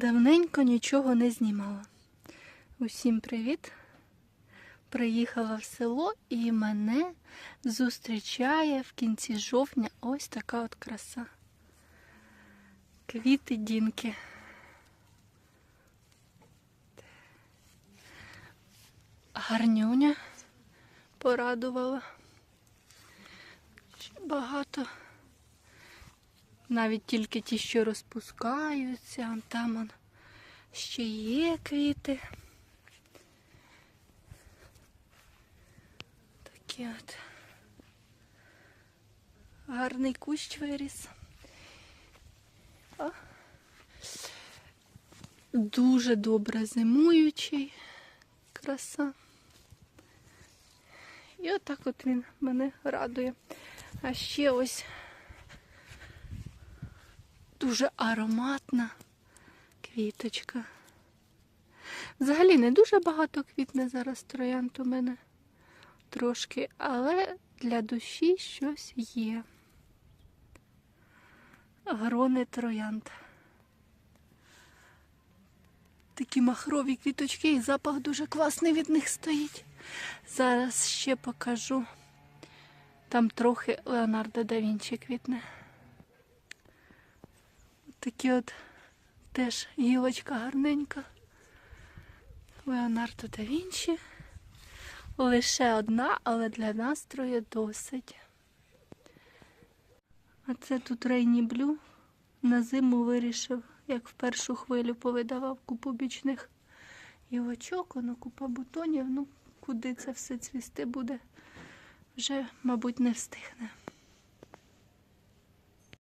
Давненько нічого не знімала. Усім привіт! Приїхала в село і мене зустрічає в кінці жовтня ось така от краса. Квіти дінки. Гарнюня порадувала. Багато. Навіть тільки ті, що розпускаються, там он ще є квіти. Такі от. Гарний кущ виріс. Дуже добре зимуючий. Краса. І отак от він мене радує. А ще ось дуже ароматна квіточка. Взагалі не дуже багато квітне зараз троянд у мене трошки, але для душі щось є. Грони троянд. Такі махрові квіточки і запах дуже класний від них стоїть. Зараз ще покажу. Там трохи Леонардо да Вінчі квітне. Такі от теж гілочка гарненька. Леонардо да Вінчі. Лише одна, але для настрою досить. А це тут Рейні Блю. На зиму вирішив, як в першу хвилю повидавав купу бічних гілочок, воно купа бутонів. Ну, куди це все цвісти буде, вже, мабуть, не встигне.